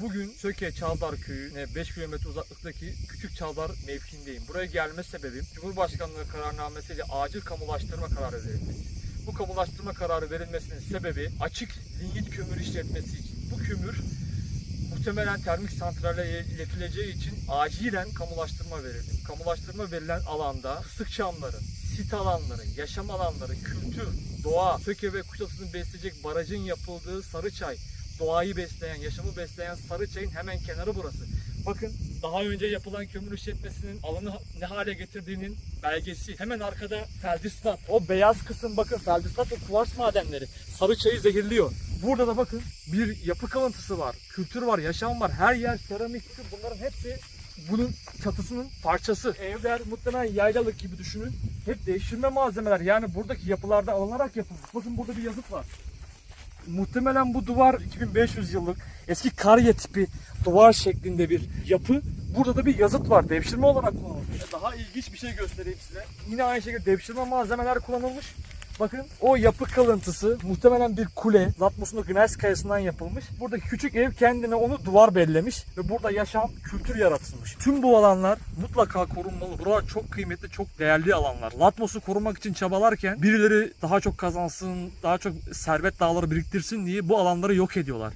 Bugün Söke Çavdar Köyü'ne 5 kilometre uzaklıktaki Küçük Çavdar mevkiindeyim. Buraya gelme sebebim Cumhurbaşkanlığı kararnamesiyle acil kamulaştırma kararı verilmesi. Bu kamulaştırma kararı verilmesinin sebebi açık lignit kömür işletmesi için. Bu kömür muhtemelen termik santrale iletileceği için acilen kamulaştırma verildi. Kamulaştırma verilen alanda fıstık çamları, sit alanları, yaşam alanları, kültür, doğa, Söke ve Kuşadası'nı besleyecek barajın yapıldığı Sarıçay, doğayı besleyen, yaşamı besleyen Sarıçay'ın hemen kenarı burası. Bakın daha önce yapılan kömür işletmesinin alanı ne hale getirdiğinin belgesi. Hemen arkada feldispat. O beyaz kısım bakın feldispat ve kuvars madenleri. Sarıçay'ı zehirliyor. Burada da bakın bir yapı kalıntısı var. Kültür var, yaşam var. Her yer seramik. Bunların hepsi bunun çatısının parçası. Evler muhtemelen yaylalık gibi düşünün. Hep değiştirme malzemeler. Yani buradaki yapılarda alınarak yapılmış. Bakın burada bir yazıt var. Muhtemelen bu duvar 2500 yıllık eski karye tipi duvar şeklinde bir yapı. Burada da bir yazıt var. Devşirme olarak kullanılmış. Daha ilginç bir şey göstereyim size. Yine aynı şekilde devşirme malzemeler kullanılmış. Bakın o yapı kalıntısı muhtemelen bir kule. Latmos'un Gnes kayasından yapılmış. Buradaki küçük ev kendine onu duvar bellemiş ve burada yaşam, kültür yaratılmış. Tüm bu alanlar mutlaka korunmalı. Buralar çok kıymetli, çok değerli alanlar. Latmos'u korumak için çabalarken birileri daha çok kazansın, daha çok servet dağları biriktirsin diye bu alanları yok ediyorlar.